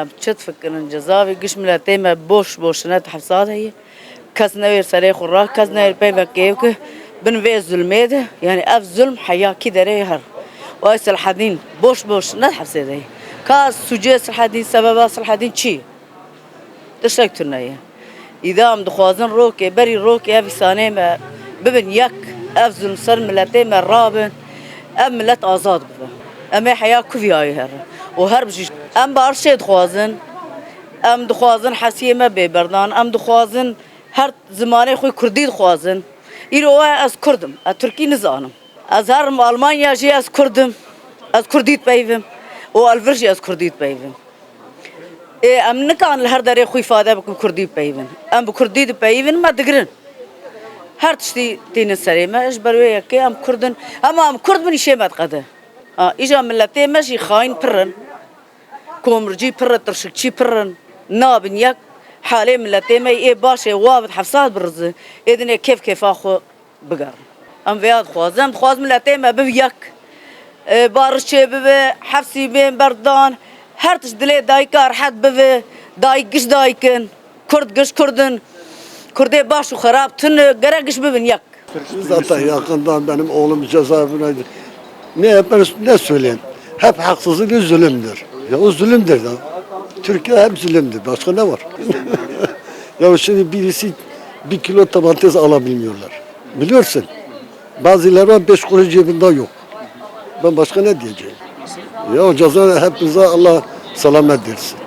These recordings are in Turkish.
ام چت فکرن جزاوی گش ملتی ما boş boşuna تحفظات هي کس نویر سری خورا کس نویر پی وکیو که بن وی ظلمه ده yani ev zulm حیا کی داره هر و ای سلحدین boş boş نه حبسه ده کاس سوجه سلحدین سبب سلحدین چی تشک تنیه اذا ام دخوازن روکه بری روکه اف سانه ما ببن یک اف ظلم سر ملتی ما رابن ام ملت آزاد ببن ام حیا کوی آی هر و هر بجیش ام بار شی دخوازن ام دخوازن حسیه ما ببردان ام دخوازن هر زمانه خوی کردی دخوازن ایرو از کردم از ترکی نزانم از هر آلمانیا جی از کردم از کردیت بیوم و الورجی از کردیت بیوم ای ام نکان هر دره خوی فاده بکن کردی بیوون ام bu کردی بیوون ما دگرن her tişti dinin serime eş berwe yeke am kurdun ama am kurd beni şey mat qade ha ija millete meşi khain pırın komurci pırı tırşıkçı pırın nabin yak hale millete me e başe wabit hafsat birzi edine kef kef axu bigar am veyad xwazem xwaz millete me biv yak barışçı bibe hafsi ben berdan her tiş dile dayka rahat bibe day giş daykin kurd giş kurdun kurde baş u harap tün gere giş bibin yak Zaten yakından benim oğlum cezaevine ne ben ne söyleyeyim? Hep haksızlık bir zulümdür. Ya o zulümdür da. Türkiye hep zulümdür. Başka ne var? ya şimdi birisi bir kilo domates alabilmiyorlar. Biliyorsun. Bazıları beş kuruş cebinde yok. Ben başka ne diyeceğim? Ya o ceza hepimize Allah selamet versin.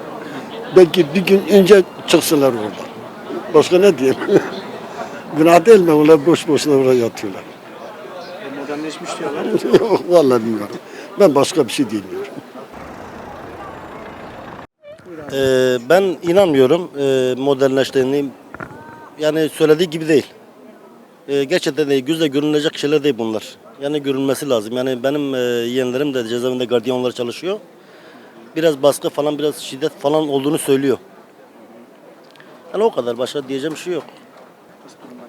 Belki bir gün önce çıksınlar oradan. Başka ne diyeyim? Günah değil mi? Onlar boş boşuna oraya yatıyorlar. Modernleşmiş diyorlar. Yok vallahi bilmiyorum. Ben başka bir şey bilmiyorum. Ee, ben inanmıyorum e, modernleştiğini. Yani söylediği gibi değil. Ee, gerçekten değil. Gözle görünecek şeyler değil bunlar. Yani görünmesi lazım. Yani benim e, yeğenlerim de cezaevinde gardiyanlar çalışıyor. Biraz baskı falan, biraz şiddet falan olduğunu söylüyor. Yani o kadar. Başka diyeceğim şey yok.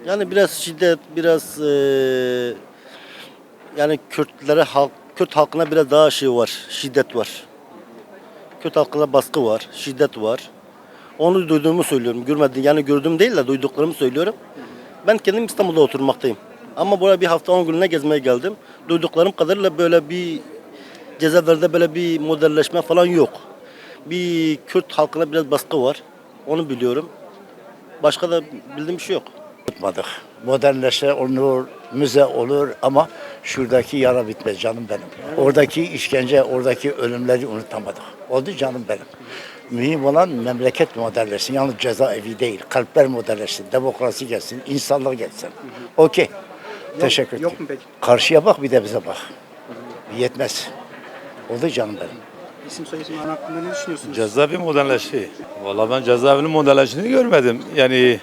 Yani biraz şiddet, biraz e, yani Kürtlere halk, Kürt halkına biraz daha şey var, şiddet var. Kürt halkına baskı var, şiddet var. Onu duyduğumu söylüyorum. Görmedim yani gördüğüm değil de duyduklarımı söylüyorum. Ben kendim İstanbul'da oturmaktayım. Ama buraya bir hafta on gününe gezmeye geldim. Duyduklarım kadarıyla böyle bir cezaevlerde böyle bir modelleşme falan yok. Bir Kürt halkına biraz baskı var. Onu biliyorum. Başka da bildiğim bir şey yok. Unutmadık. Modernleşe olur, müze olur ama şuradaki yara bitmez canım benim. Oradaki işkence, oradaki ölümleri unutamadık. Oldu canım benim. Mühim olan memleket modernleşsin. Yalnız cezaevi değil. Kalpler modernleşsin. Demokrasi gelsin. insanlık gelsin. Okey. Teşekkür ederim. yok mu peki? Karşıya bak bir de bize bak. Yetmez. Oldu canım benim. İsim soyisim hakkında ne düşünüyorsunuz? Cezaevi modelleşti. Valla ben cezaevinin modelleştiğini görmedim. Yani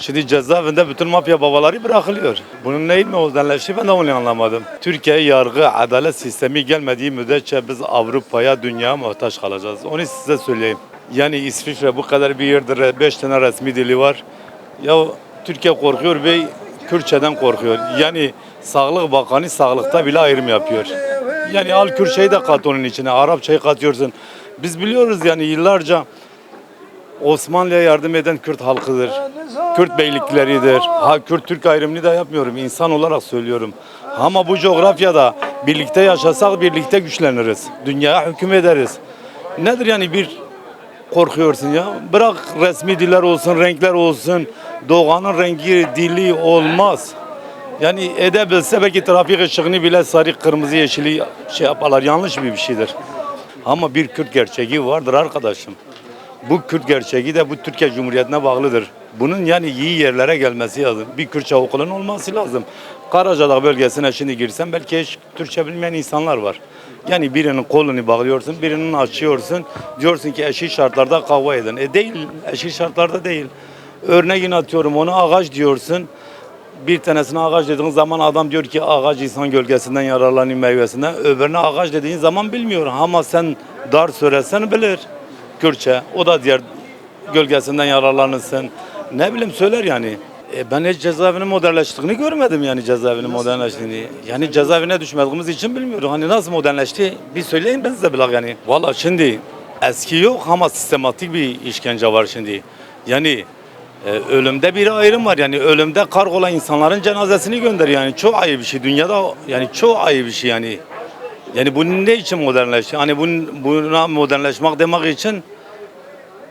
şimdi cezaevinde bütün mafya babaları bırakılıyor. Bunun neyin modelleşti ben de onu anlamadım. Türkiye yargı, adalet sistemi gelmediği müddetçe biz Avrupa'ya, dünyaya muhtaç kalacağız. Onu size söyleyeyim. Yani İsviçre bu kadar bir yerdir, beş tane resmi dili var. Ya Türkiye korkuyor ve Kürtçeden korkuyor. Yani Sağlık Bakanı sağlıkta bile ayrım yapıyor. Yani al Kürtçeyi de kat onun içine, Arapçayı katıyorsun. Biz biliyoruz yani yıllarca Osmanlı'ya yardım eden Kürt halkıdır. Kürt beylikleridir. Ha Kürt Türk ayrımını da yapmıyorum. insan olarak söylüyorum. Ama bu coğrafyada birlikte yaşasak birlikte güçleniriz. Dünyaya hüküm ederiz. Nedir yani bir korkuyorsun ya? Bırak resmi diller olsun, renkler olsun. Doğanın rengi, dili olmaz. Yani edebilse belki trafik ışığını bile sarı, kırmızı, yeşili şey yaparlar. Yanlış bir bir şeydir. Ama bir Kürt gerçeği vardır arkadaşım. Bu Kürt gerçeği de bu Türkiye Cumhuriyeti'ne bağlıdır. Bunun yani iyi yerlere gelmesi lazım. Bir Kürtçe okulun olması lazım. Karacadağ bölgesine şimdi girsen belki hiç Türkçe bilmeyen insanlar var. Yani birinin kolunu bağlıyorsun, birinin açıyorsun. Diyorsun ki eşit şartlarda kavga edin. E değil, eşit şartlarda değil. Örneğin atıyorum onu ağaç diyorsun. Bir tanesine ağaç dediğin zaman adam diyor ki ağaç insan gölgesinden yararlanıyor meyvesinden. Öbürüne ağaç dediğin zaman bilmiyor. Ama sen dar söylesen bilir. Kürtçe. O da diğer gölgesinden yararlanırsın. Ne bileyim söyler yani. E ben hiç cezaevinin modernleştiğini görmedim yani cezaevinin modernleştiğini. Yani cezaevine düşmediğimiz için bilmiyorum. Hani nasıl modernleşti? Bir söyleyin ben size bilak yani. Valla şimdi eski yok ama sistematik bir işkence var şimdi. Yani e, ölümde bir ayrım var. Yani ölümde kargola insanların cenazesini gönderiyor. Yani çok ayıp bir şey. Dünyada yani çok ayıp bir şey yani. Yani bu ne için modernleşti? Hani bunun, buna modernleşmek demek için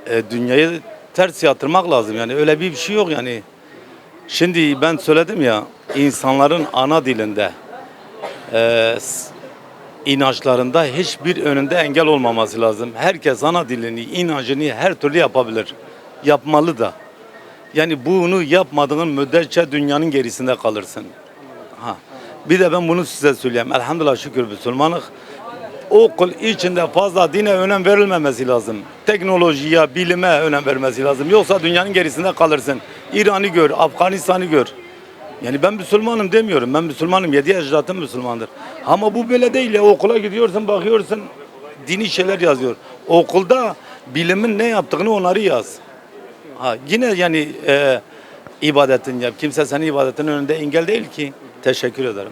e, dünyayı ters yatırmak lazım. Yani öyle bir şey yok yani. Şimdi ben söyledim ya insanların ana dilinde e, inançlarında hiçbir önünde engel olmaması lazım. Herkes ana dilini, inancını her türlü yapabilir. Yapmalı da. Yani bunu yapmadığın müddetçe dünyanın gerisinde kalırsın. Ha. Bir de ben bunu size söyleyeyim. Elhamdülillah şükür Müslümanlık. Okul içinde fazla dine önem verilmemesi lazım. Teknolojiye, bilime önem vermesi lazım. Yoksa dünyanın gerisinde kalırsın. İran'ı gör, Afganistan'ı gör. Yani ben Müslümanım demiyorum. Ben Müslümanım. Yedi ecdatım Müslümandır. Ama bu böyle değil ya. Okula gidiyorsun, bakıyorsun. Dini şeyler yazıyor. Okulda bilimin ne yaptığını onları yaz. Ha, yine yani e, ibadetin yap. Kimse senin ibadetin önünde engel değil ki. Teşekkür ederim.